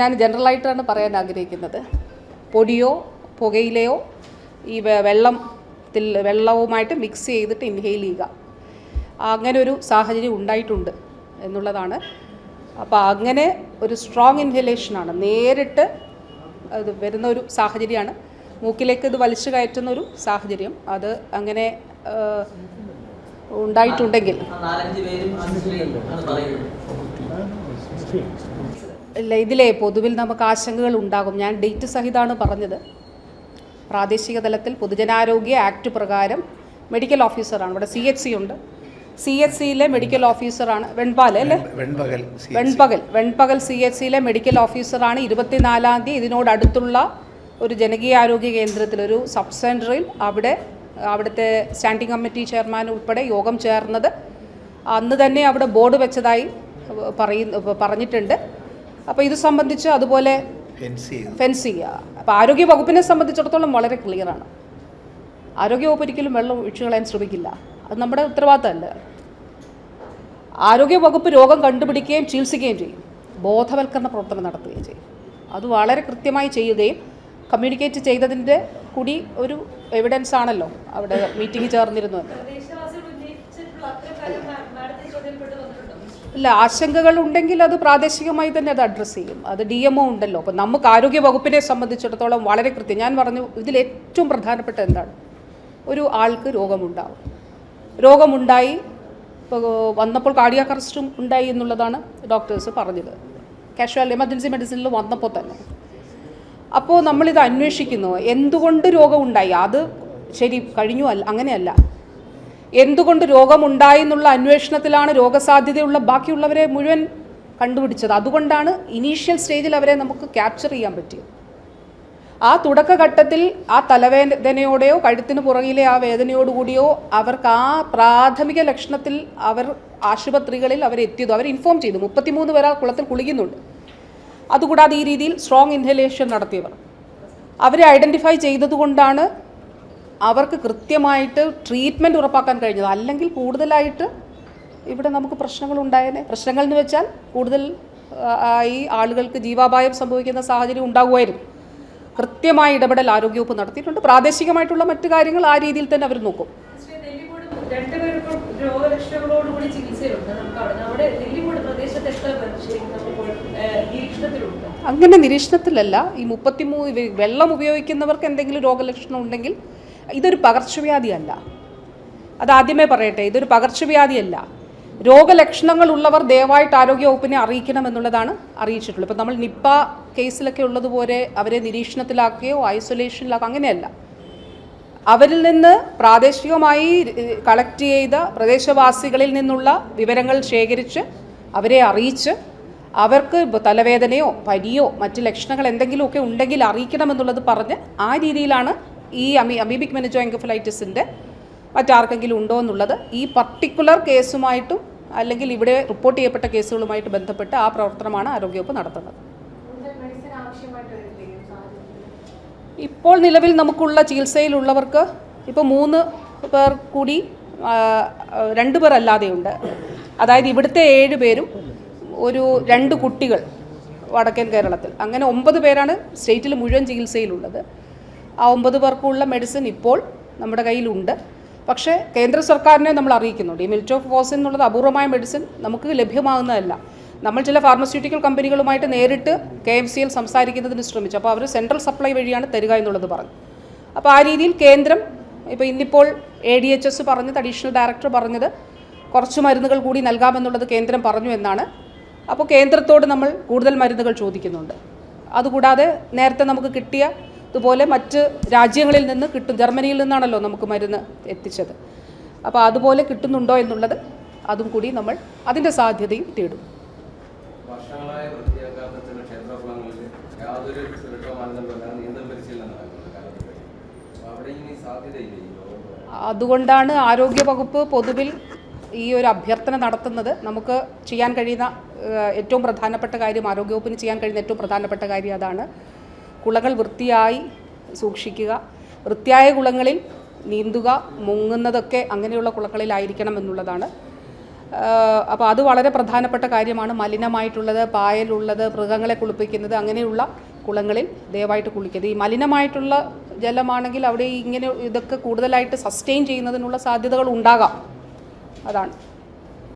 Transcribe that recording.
ഞാൻ ജനറലായിട്ടാണ് പറയാൻ ആഗ്രഹിക്കുന്നത്. പൊടിയോ പുകയിലയോ ഈ വെ- വെള്ളത്തിൽ വെള്ളവുമായിട്ട് മിക്സ് ചെയ്തിട്ട് ഇൻഹെയിൽ ചെയ്യുക. അങ്ങനെ ഒരു സാഹചര്യം ഉണ്ടായിട്ടുണ്ട് എന്നുള്ളതാണ്. അപ്പോൾ അങ്ങനെ ഒരു സ്ട്രോങ് ഇൻഹലേഷനാണ് നേരിട്ട് അത് വരുന്ന ഒരു സാഹചര്യമാണ്. മൂക്കിലേക്ക് ഇത് വലിച്ചു കയറ്റുന്ന ഒരു സാഹചര്യം. അത് അങ്ങനെ ഉണ്ടായിട്ടുണ്ടെങ്കിൽ. ഇതിലെ പൊതുവിൽ നമുക്ക് ആശങ്കകൾ ഉണ്ടാകും. ഞാൻ ഡേറ്റ് സഹിതമാണ് പറഞ്ഞത്. പ്രാദേശിക തലത്തിൽ പൊതുജനാരോഗ്യ ആക്ട് പ്രകാരം മെഡിക്കൽ ഓഫീസറാണ്. ഇവിടെ സി എച്ച് സി ഉണ്ട്. സി എച്ച് സിയിലെ മെഡിക്കൽ ഓഫീസറാണ്. വെൺപാല അല്ലേ? വെൺപകൽ വെൺപകൽ. സി എച്ച് സിയിലെ മെഡിക്കൽ ഓഫീസറാണ്. ഇരുപത്തിനാലാം തീയതി ഇതിനോടടുത്തുള്ള ഒരു ജനകീയ ആരോഗ്യ കേന്ദ്രത്തിൽ ഒരു സബ് സെന്ററിൽ അവിടെ അവിടുത്തെ സ്റ്റാൻഡിംഗ് കമ്മിറ്റി ചെയർമാൻ ഉൾപ്പെടെ യോഗം ചേർന്നത്. അന്ന് തന്നെ അവിടെ ബോർഡ് വെച്ചതായി പറയുന്നു പറഞ്ഞിട്ടുണ്ട്. അപ്പോൾ ഇത് സംബന്ധിച്ച് അതുപോലെ ഫെൻസ് ചെയ്യുക. അപ്പോൾ ആരോഗ്യ വകുപ്പിനെ സംബന്ധിച്ചിടത്തോളം വളരെ ക്ലിയറാണ് ആരോഗ്യ വകുപ്പ് ഒരിക്കലും വെള്ളം ഒഴിച്ചു കളയാൻ ശ്രമിക്കില്ല. അത് നമ്മുടെ ഉത്തരവാദിത്തമല്ല. ആരോഗ്യ വകുപ്പ് രോഗം കണ്ടുപിടിക്കുകയും ചികിത്സിക്കുകയും ചെയ്യും. ബോധവൽക്കരണ പ്രവർത്തനം നടത്തുകയും ചെയ്യും. അത് വളരെ കൃത്യമായി ചെയ്യുകയും കമ്മ്യൂണിക്കേറ്റ് ചെയ്തതിന്റെ കൂടി ഒരു എവിഡൻസ് ആണല്ലോ അവിടെ മീറ്റിംഗ് ചേർന്നിരുന്നു ഇല്ല ആശങ്കകൾ ഉണ്ടെങ്കിൽ അത് പ്രാദേശികമായി തന്നെ അത് അഡ്രസ്സ് ചെയ്യും. അത് ഡി എം ഒ ഉണ്ടല്ലോ. അപ്പം നമുക്ക് ആരോഗ്യ വകുപ്പിനെ സംബന്ധിച്ചിടത്തോളം വളരെ കൃത്യം. ഞാൻ പറഞ്ഞു ഇതിൽ ഏറ്റവും പ്രധാനപ്പെട്ട എന്താണ്? ഒരു ആൾക്ക് രോഗമുണ്ടാവും. രോഗമുണ്ടായി വന്നപ്പോൾ കാർഡിയാക് അറസ്റ്റും ഉണ്ടായി എന്നുള്ളതാണ് ഡോക്ടേഴ്സ് പറഞ്ഞത്. കാഷ്വാൽ എമർജൻസി മെഡിസിനിൽ വന്നപ്പോൾ തന്നെ. അപ്പോൾ നമ്മളിത് അന്വേഷിക്കുന്നു. എന്തുകൊണ്ട് രോഗമുണ്ടായി? അത് ശരി കഴിഞ്ഞു അല്ല അങ്ങനെയല്ല. എന്തുകൊണ്ട് രോഗമുണ്ടായി എന്നുള്ള അന്വേഷണത്തിലാണ് രോഗസാധ്യതയുള്ള ബാക്കിയുള്ളവരെ മുഴുവൻ കണ്ടുപിടിച്ചത്. അതുകൊണ്ടാണ് ഇനീഷ്യൽ സ്റ്റേജിൽ അവരെ നമുക്ക് ക്യാപ്ചർ ചെയ്യാൻ പറ്റിയത്. ആ തുടക്കഘട്ടത്തിൽ ആ തലവേദനയോടെയോ കഴുത്തിന് പുറകിലെ ആ വേദനയോടുകൂടിയോ അവർക്ക് ആ പ്രാഥമിക ലക്ഷണത്തിൽ അവർ ആശുപത്രികളിൽ അവരെത്തിയതു അവർ ഇൻഫോം ചെയ്തു. മുപ്പത്തിമൂന്ന് ആ കുളത്തിൽ കുളിക്കുന്നുണ്ട്. അതുകൂടാതെ ഈ രീതിയിൽ സ്ട്രോങ് ഇൻഹലേഷൻ നടത്തിയവർ. അവരെ ഐഡന്റിഫൈ ചെയ്തതുകൊണ്ടാണ് അവർക്ക് കൃത്യമായിട്ട് ട്രീറ്റ്മെന്റ് ഉറപ്പാക്കാൻ കഴിഞ്ഞത്. അല്ലെങ്കിൽ കൂടുതലായിട്ട് ഇവിടെ നമുക്ക് പ്രശ്നങ്ങൾ ഉണ്ടായേനെ. പ്രശ്നങ്ങൾ എന്ന് വെച്ചാൽ കൂടുതൽ ആയി ആളുകൾക്ക് ജീവാപായം സംഭവിക്കുന്ന സാഹചര്യം ഉണ്ടാകുമായിരുന്നു കൃത്യമായ ഇടപെടൽ ആരോഗ്യവകുപ്പ് നടത്തിയിട്ടുണ്ട്. പ്രാദേശികമായിട്ടുള്ള മറ്റു കാര്യങ്ങൾ ആ രീതിയിൽ തന്നെ അവർ നോക്കും. അങ്ങനെ നിരീക്ഷണത്തിലല്ല. ഈ മുപ്പത്തിമൂന്ന് വെള്ളം ഉപയോഗിക്കുന്നവർക്ക് എന്തെങ്കിലും രോഗലക്ഷണം ഉണ്ടെങ്കിൽ ഇതൊരു പകർച്ചവ്യാധിയല്ല. അതാദ്യമേ പറയട്ടെ ഇതൊരു പകർച്ചവ്യാധിയല്ല. രോഗലക്ഷണങ്ങൾ ഉള്ളവർ ദയവായിട്ട് ആരോഗ്യ വകുപ്പിനെ അറിയിക്കണം എന്നുള്ളതാണ് അറിയിച്ചിട്ടുള്ളത്. ഇപ്പം നമ്മൾ നിപ്പ കേസിലൊക്കെ ഉള്ളതുപോലെ അവരെ നിരീക്ഷണത്തിലാക്കുകയോ ഐസൊലേഷനിലാക്കുകയോ അങ്ങനെയല്ല. അവരിൽ നിന്ന് പ്രാദേശികമായി കളക്ട് ചെയ്ത പ്രദേശവാസികളിൽ നിന്നുള്ള വിവരങ്ങൾ ശേഖരിച്ച് അവരെ അറിയിച്ച് അവർക്ക് തലവേദനയോ പനിയോ മറ്റ് ലക്ഷണങ്ങൾ എന്തെങ്കിലുമൊക്കെ ഉണ്ടെങ്കിൽ അറിയിക്കണമെന്നുള്ളത് പറഞ്ഞ് ആ രീതിയിലാണ് ഈ അമി അമീബിക് മെനജോ എൻകഫലൈറ്റിസിന്റെ മറ്റാർക്കെങ്കിലും ഉണ്ടോ എന്നുള്ളത് ഈ പർട്ടിക്കുലർ കേസുമായിട്ടും അല്ലെങ്കിൽ ഇവിടെ റിപ്പോർട്ട് ചെയ്യപ്പെട്ട കേസുകളുമായിട്ട് ബന്ധപ്പെട്ട് ആ പ്രവർത്തനമാണ് ആരോഗ്യവകുപ്പ് നടത്തുന്നത്. ഇപ്പോൾ നിലവിൽ നമുക്കുള്ള ചികിത്സയിലുള്ളവർക്ക് ഇപ്പോൾ മൂന്ന് പേർ കൂടി രണ്ട് പേർ അല്ലാതെയുണ്ട്. അതായത് ഇവിടുത്തെ ഏഴ് പേരും ഒരു രണ്ട് കുട്ടികൾ വടക്കൻ കേരളത്തിൽ. അങ്ങനെ ഒമ്പത് പേരാണ് സ്റ്റേറ്റിൽ മുഴുവൻ ചികിത്സയിലുള്ളത്. ആ ഒമ്പത് പേർക്കുള്ള മെഡിസിൻ ഇപ്പോൾ നമ്മുടെ കയ്യിലുണ്ട്. പക്ഷേ കേന്ദ്ര സർക്കാരിനെ നമ്മൾ അറിയിക്കുന്നുണ്ട്. ഈ മിൽറ്റോഫോസിൻ എന്നുള്ളത് അപൂർവമായ മെഡിസിൻ നമുക്ക് ലഭ്യമാകുന്നതല്ല. നമ്മൾ ചില ഫാർമസ്യൂട്ടിക്കൽ കമ്പനികളുമായിട്ട് നേരിട്ട് കെ എം സിയിൽ സംസാരിക്കുന്നതിന് ശ്രമിച്ചു. അപ്പോൾ അവർ സെൻട്രൽ സപ്ലൈ വഴിയാണ് തരിക എന്നുള്ളത് പറഞ്ഞു അപ്പോൾ ആ രീതിയിൽ കേന്ദ്രം ഇപ്പോൾ ഇന്നിപ്പോൾ എ ഡി എച്ച് എസ് പറഞ്ഞത് അഡീഷണൽ ഡയറക്ടർ പറഞ്ഞത് കുറച്ച് മരുന്നുകൾ കൂടി നൽകാമെന്നുള്ളത് കേന്ദ്രം പറഞ്ഞു എന്നാണ്. അപ്പോൾ കേന്ദ്രത്തോട് നമ്മൾ കൂടുതൽ മരുന്നുകൾ ചോദിക്കുന്നുണ്ട്. അതുകൂടാതെ നേരത്തെ നമുക്ക് കിട്ടിയ ഇതുപോലെ മറ്റ് രാജ്യങ്ങളിൽ നിന്ന് കിട്ടും. ജർമ്മനിയിൽ നിന്നാണല്ലോ നമുക്ക് മരുന്ന് എത്തിച്ചത്. അപ്പോൾ അതുപോലെ കിട്ടുന്നുണ്ടോ എന്നുള്ളത് അതും കൂടി നമ്മൾ അതിന്റെ സാധ്യതയും തേടും. വർഷങ്ങളായി യാതൊരു സുരക്ഷാ നീന്തൽ പരിശീലനം അവിടെ ഇനി സാധ്യതയില്ല. അതുകൊണ്ടാണ് ആരോഗ്യ വകുപ്പ് പൊതുവിൽ ഈ ഒരു അഭ്യർത്ഥന നടത്തുന്നത്. നമുക്ക് ചെയ്യാൻ കഴിയുന്ന ഏറ്റവും പ്രധാനപ്പെട്ട കാര്യം ആരോഗ്യവകുപ്പിന് ചെയ്യാൻ കഴിയുന്ന ഏറ്റവും പ്രധാനപ്പെട്ട കാര്യം അതാണ്. കുളങ്ങൾ വൃത്തിയായി സൂക്ഷിക്കുക. വൃത്തിയായ കുളങ്ങളിൽ നീന്തുക മുങ്ങുന്നതൊക്കെ അങ്ങനെയുള്ള കുളങ്ങളിലായിരിക്കണം എന്നുള്ളതാണ്. അപ്പോൾ അത് വളരെ പ്രധാനപ്പെട്ട കാര്യമാണ്. മലിനമായിട്ടുള്ളത് പായലുള്ളത് മൃഗങ്ങളെ കുളിപ്പിക്കുന്നത് അങ്ങനെയുള്ള കുളങ്ങളിൽ ദയവായിട്ട് കുളിക്കരുത് ഈ മലിനമായിട്ടുള്ള ജലമാണെങ്കിൽ അവിടെ ഇങ്ങനെ ഇതൊക്കെ കൂടുതലായിട്ട് സസ്റ്റെയിൻ ചെയ്യുന്നതിനുള്ള സാധ്യതകൾ ഉണ്ടാകാം. അതാണ്.